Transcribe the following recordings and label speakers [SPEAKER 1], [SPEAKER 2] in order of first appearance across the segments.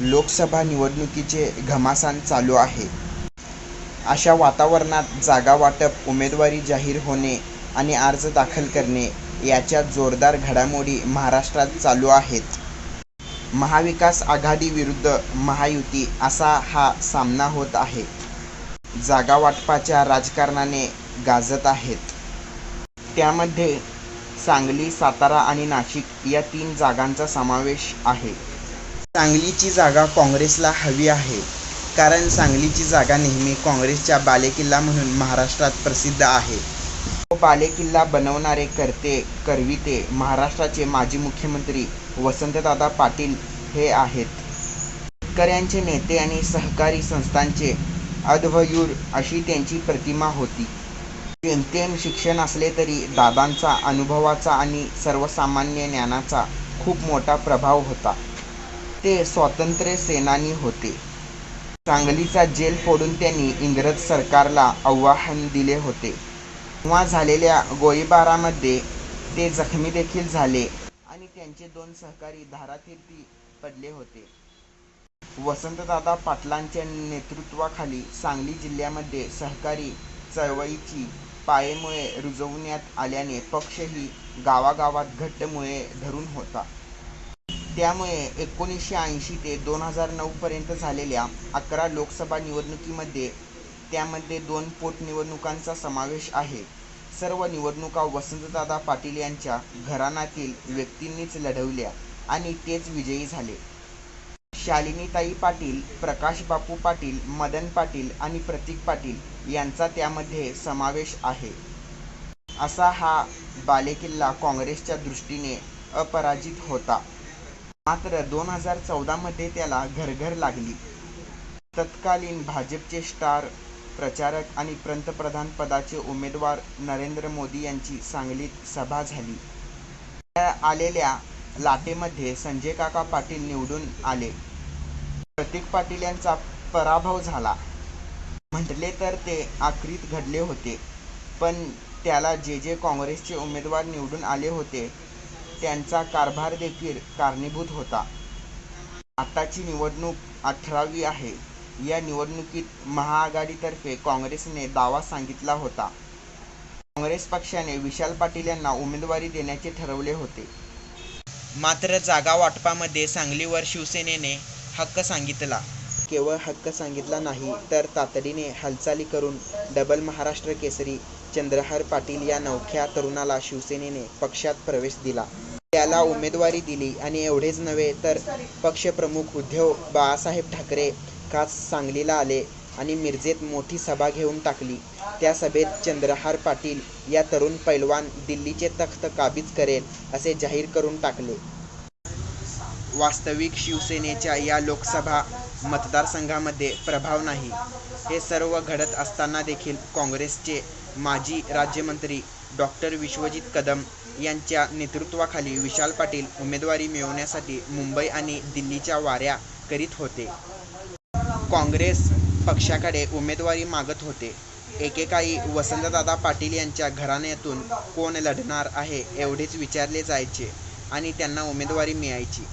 [SPEAKER 1] लोकसभा निवडणुकीचे घमासान चालू आहे. अशा वातावरणात जागा वाटप उमेदवारी जाहीर होणे आणि अर्ज दाखल करणे याच्या जोरदार घडामोडी महाराष्ट्रात चालू आहेत. महाविकास आघाडी विरुद्ध महायुती असा हा सामना होत आहे. जागा वाटपाच्या राजकारणाने गाजत आहेत. त्यामध्ये सांगली सातारा आणि नाशिक या तीन जागांचा समावेश आहे. सांगलीची जागा काँग्रेसला हवी आहे. कारण सांगलीची जागा नेहमी काँग्रेसच्या बालेकिल्ला म्हणून महाराष्ट्रात प्रसिद्ध आहे. तो बालेकिल्ला बनवणारे करते करविते महाराष्ट्राचे माजी मुख्यमंत्री वसंतदादा पाटील हे आहेत. शेतकऱ्यांचे नेते आणि सहकारी संस्थांचे अध्वयूर अशी त्यांची प्रतिमा होती. जेमतेम शिक्षण असले तरी दादांचा अनुभवाचा आणि सर्वसामान्य ज्ञानाचा खूप मोठा प्रभाव होता. ते स्वातंत्र्य सेनानी होते. सांगलीचा जेल फोडून त्यांनी इंग्रज सरकारला आव्हान दिले होते. तेव्हा झालेल्या गोळीबारामध्ये ते जखमी देखील झाले आणि त्यांचे दोन सहकारी धारातीर्थी पडले होते. वसंतदादा पाटलांच्या नेतृत्वाखाली सांगली जिल्ह्यामध्ये सहकारी चळवळीची पायेमुळे रुजवण्यात आल्याने पक्षही गावागावात घट्टमुळे धरून होता. त्यामुळे एकोणीसशे ऐंशी ते दोन हजार नऊपर्यंत झालेल्या अकरा लोकसभा निवडणुकीमध्ये त्यामध्ये दोन पोटनिवडणुकांचा समावेश आहे. सर्व निवडणुका वसंतदादा पाटील यांच्या घराण्यातील व्यक्तींनीच लढवल्या आणि तेच विजयी झाले. शालिनीताई पाटील प्रकाश बापू पाटील मदन पाटील आणि प्रतीक पाटील यांचा त्यामध्ये समावेश आहे. असा हा बालेकिल्ला काँग्रेसच्या दृष्टीने अपराजित होता. मात्र दोन हजार चौदामध्ये त्याला घरघर लागली. तत्कालीन भाजपचे स्टार प्रचारक आणि पंतप्रधान पदाचे उमेदवार नरेंद्र मोदी यांची सांगलीत सभा झाली. त्या आलेल्या लाटेमध्ये संजय काका पाटील निवडून आले. प्रतीक पाटील यांचा पराभव झाला. म्हटले तर ते आखरीत घडले होते पण त्याला जे जे काँग्रेसचे उमेदवार निवडून आले होते त्यांचा कारभार देखील कारणीभूत होता. आताची निवडणूक अठरावी आहे. या निवडणुकीत महाआघाडीतर्फे काँग्रेसने दावा सांगितला होता. काँग्रेस पक्षाने विशाल पाटील यांना उमेदवारी देण्याचे ठरवले होते. मात्र जागा वाटपामध्ये सांगलीवर शिवसेनेने हक्क सांगितला. केवळ हक्क सांगितला नाही तर तातडीने हालचाली करून डबल महाराष्ट्र केसरी चंद्रहार पाटील या नवख्या तरुणाला शिवसेनेने पक्षात प्रवेश दिला. त्याला उमेदवारी दिली. आणि एवढेच नव्हे तर पक्षप्रमुख उद्धव बाळासाहेब ठाकरे खास सांगलीला आले आणि मिरजेत मोठी सभा घेऊन टाकली. त्या सभेत चंद्रहार पाटील या तरुण पैलवान दिल्लीचे तख्त काबीज करेल असे जाहीर करून टाकले. वास्तविक शिवसेनेच्या या लोकसभा मतदारसंघामध्ये प्रभाव नाही. हे सर्व घडत असताना देखील काँग्रेसचे माजी राज्यमंत्री डॉक्टर विश्वजित कदम यांच्या नेतृत्वाखाली विशाल पाटील उमेदवारी मिळवण्यासाठी मुंबई आणि दिल्लीच्या वाऱ्या करीत होते. काँग्रेस पक्षाकडे उमेदवारी मागत होते. एकेकाळी वसंतदादा पाटील यांच्या घराण्यातून कोण लढणार आहे एवढेच विचारले जायचे आणि त्यांना उमेदवारी मिळायची.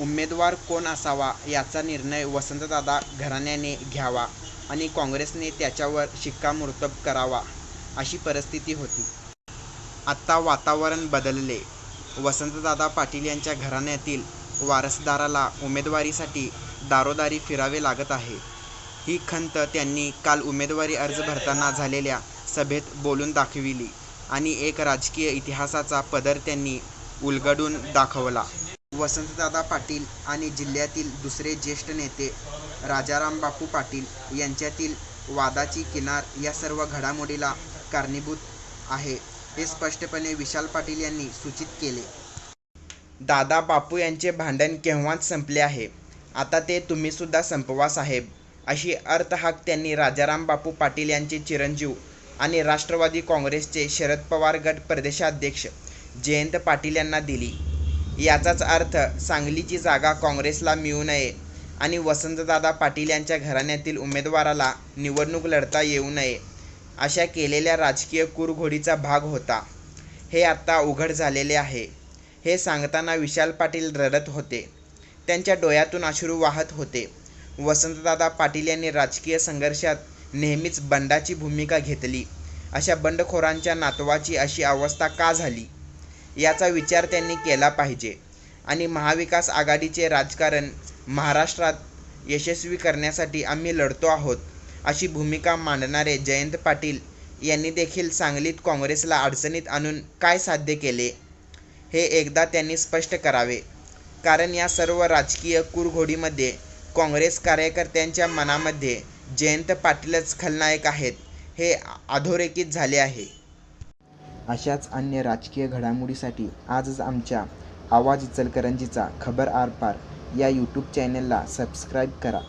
[SPEAKER 1] उमेदवार कोण असावा याचा निर्णय वसंतदादा घराण्याने घ्यावा आणि काँग्रेसने त्याच्यावर शिक्कामोर्तब करावा अशी परिस्थिती होती. आत्ता वातावरण बदलले. वसंतदादा पाटील यांच्या घराण्यातील वारसदाराला उमेदवारीसाठी दारोदारी फिरावे लागत आहे. ही खंत त्यांनी काल उमेदवारी अर्ज भरताना झालेल्या सभेत बोलून दाखविली आणि एक राजकीय इतिहासाचा पदर त्यांनी उलगडून दाखवला. वसंतदादा पाटील आणि जिल्ह्यातील दुसरे ज्येष्ठ नेते राजाराम बापू पाटील यांच्यातील वादाची किनार या सर्व घडामोडीला कारणीभूत आहे. हे स्पष्टपणे विशाल पाटील यांनी सूचित केले. दादा बापू यांचे भांडण केव्हाच संपले आहे? आता ते तुम्ही सुद्धा संपवा साहेब. अशी अर्थहाक त्यांनी राजाराम बापू पाटील यांचे चिरंजीव आणि राष्ट्रवादी काँग्रेसचे शरद पवार गट प्रदेशाध्यक्ष जयंत पाटील यांना दिली. याचाच अर्थ सांगलीची जागा काँग्रेसला मिळू नये आणि वसंतदादा पाटील यांच्या घराण्यातील उमेदवाराला निवडणूक लढता येऊ नये. अशा केलेल्या राजकीय कुरघोडीचा भाग होता. हे आत्ता उघड झालेले आहे. हे सांगताना विशाल पाटील रडत होते. त्यांच्या डोळ्यातून अश्रू वाहत होते. वसंतदादा पाटील यांनी राजकीय संघर्षात नेहमीच बंडाची भूमिका घेतली. अशा बंडखोरांच्या नातवाची अशी अवस्था का झाली? याचा विचार त्यांनी केला पाहिजे आणि महाविकास आघाडीचे राजकारण महाराष्ट्रात यशस्वी करण्यासाठी आम्ही लढतो आहोत. अशी भूमिका मांडणारे जयंत पाटील यांनी देखील सांगलीत काँग्रेसला अडचणीत आणून काय साध्य केले हे एकदा त्यांनी स्पष्ट करावे. कारण या सर्व राजकीय कुरघोडीमध्ये काँग्रेस कार्यकर्त्यांच्या मनामध्ये जयंत पाटीलच खलनायक आहेत हे अधोरेखित झाले आहे. अशाच अन्य राजकीय घडामोडीसाठी आजच आमच्या आवाज इचलकरंजीचा खबर आरपार या यूट्यूब चॅनलला सबस्क्राईब करा.